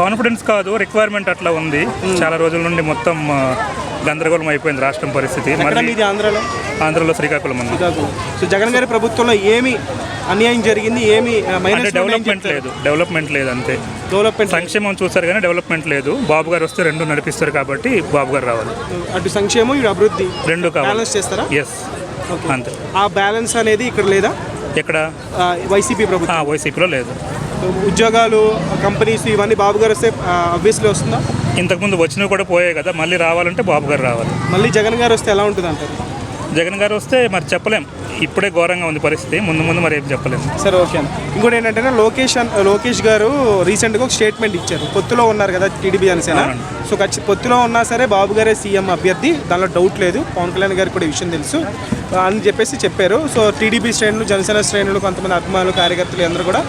Confidence కాదు requirement అట్లా ఉంది. చాలా రోజుల నుండి మొత్తం గందరగోళం అయిపోయింది రాష్ట్రం పరిస్థితి. ఆంధ్రాలో? ఆంధ్రలో శ్రీకాకుళం శ్రీకాకుళం. సో జగన్ గారి ప్రభుత్వంలో ఏమి అన్యాయం జరిగింది? ఏమి డెవలప్మెంట్ లేదు. డెవలప్మెంట్ లేదు అంతే. డెవలప్మెంట్ సంక్షేమం చూస్తారు కానీ డెవలప్మెంట్ లేదు. బాబు గారు వస్తే రెండు నడిపిస్తారు కాబట్టి బాబు గారు రావాలి. అటు సంక్షేమం ఇటు అభివృద్ధి రెండు కావాలి. బ్యాలెన్స్ చేస్తారా? ఎస్ అంతే. ఆ బ్యాలెన్స్ అనేది ఇక్కడ లేదా? ఎక్కడ? వైసీపీ ప్రభుత్వం. వైసీపీలో లేదు. ఉద్యోగాలు కంపెనీస్ ఇవన్నీ బాబు గారు వస్తే అబ్వియస్లీ వస్తుందా? ఇంతకుముందు వచ్చినవి కూడా పోయాయి కదా మళ్ళీ రావాలంటే బాబు గారు రావాలి. మళ్ళీ జగన్ గారు వస్తే ఎలా ఉంటుంది అంటారు? జగన్ గారు వస్తే మరి చెప్పలేం. ఇప్పుడే ఘోరంగా ఉంది పరిస్థితి ముందు ముందు మరి ఏం చెప్పలేం. సరే ఓకే ఇంకోటి ఏంటంటే లోకేష్ లోకేష్ గారు రీసెంట్గా ఒక స్టేట్మెంట్ ఇచ్చారు. పొత్తులో ఉన్నారు కదా టీడీపీ జనసేన. సో ఖచ్చి పొత్తులో ఉన్నా సరే బాబు గారే సీఎం అభ్యర్థి దానిలో డౌట్ లేదు. పవన్ కళ్యాణ్ గారికి కూడా ఈ విషయం తెలుసు. అని చెప్పేసి చెప్పారు. సో టీడీపీ శ్రేణులు జనసేన శ్రేణులు కొంతమంది అభిమానులు కార్యకర్తలు అందరూ కూడా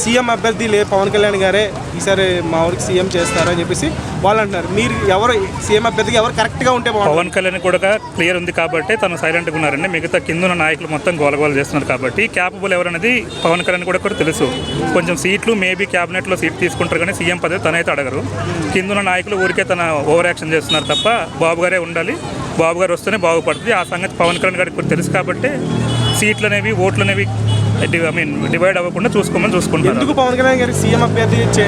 సీఎం అభ్యర్థి లే పవన్ కళ్యాణ్ గారే ఈసారి మా ఊరికి సీఎం చేస్తారు అని చెప్పేసి వాళ్ళు అంటున్నారు మీరు ఎవరు సీఎం అభ్యర్థికి ఎవరు కరెక్ట్గా ఉంటే పవన్ కళ్యాణ్ కూడా క్లియర్ ఉంది కాబట్టి తను సైలెంట్గా ఉన్నారండి. మిగతా కింద నాయకులు మొత్తం గోలగోలు చేస్తున్నారు కాబట్టి క్యాపబుల్ ఎవరనేది పవన్ కళ్యాణ్ కూడా కూడా తెలుసు. కొంచెం సీట్లు మేబీ క్యాబినెట్లో సీట్ తీసుకుంటారు కానీ సీఎం పదవి తనైతే అడగరు. కిందున్న నాయకులు ఊరికే తన ఓవర్ యాక్షన్ చేస్తున్నారు తప్ప బాబు గారే ఉండాలి. బాబు గారు వస్తేనే బాగుపడుతుంది. ఆ సంగతి పవన్ కళ్యాణ్ గారికి కూడా తెలుసు కాబట్టి సీట్లు అనేవి ఓట్లు అనేవి ఐ మీన్ డివైడ్ అవ్వకుండా చూసుకోమని చూసుకుంటారు. ఎందుకు పవన్ కళ్యాణ్ గారికి సీఎం అభ్యర్థి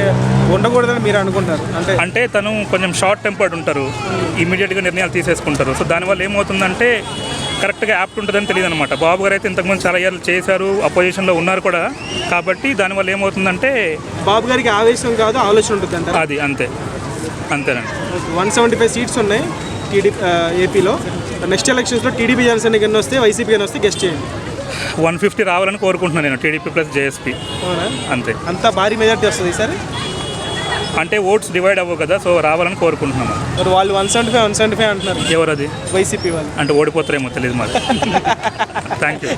ఉండకూడదని మీరు అనుకుంటారు? అంటే అంటే తను కొంచెం షార్ట్ టెంపర్డ్ ఉంటారు. ఇమీడియట్గా నిర్ణయాలు తీసేసుకుంటారు. సో దానివల్ల ఏమవుతుందంటే కరెక్ట్గా యాప్ట్ ఉంటుందని తెలియదు అనమాట బాబు గారు అయితే ఇంతకుముందు చాలా ఏళ్ళు చేశారు అపోజిషన్లో ఉన్నారు కూడా. కాబట్టి దానివల్ల ఏమవుతుందంటే బాబు గారికి ఆవేశం కాదు ఆలోచన ఉంటుంది అది అంతే. అంతేనండి. వన్ సెవెంటీ ఫైవ్ సీట్స్ ఉన్నాయి. టీడీ ఏపీలో. నెక్స్ట్ ఎలక్షన్స్లో టీడీపీ జనసేన కింద వస్తే వైసీపీ కింద వస్తే గెస్ట్ చేయండి. వన్ ఫిఫ్టీ రావాలని కోరుకుంటున్నాను నేను టీడీపీ ప్లస్ జేఎస్పీ. అంతే. అంతా భారీ మెజార్టీ వస్తుంది సార్ అంటే ఓట్స్ డివైడ్ అవ్వవు కదా సో రావాలని కోరుకుంటున్నాము. మరి వాళ్ళు one seventy five one seventy five అంటున్నారు. ఎవరది? వైసీపీ వాళ్ళు. అంటే ఓడిపోతారేమో తెలియదు మరి థ్యాంక్ యూ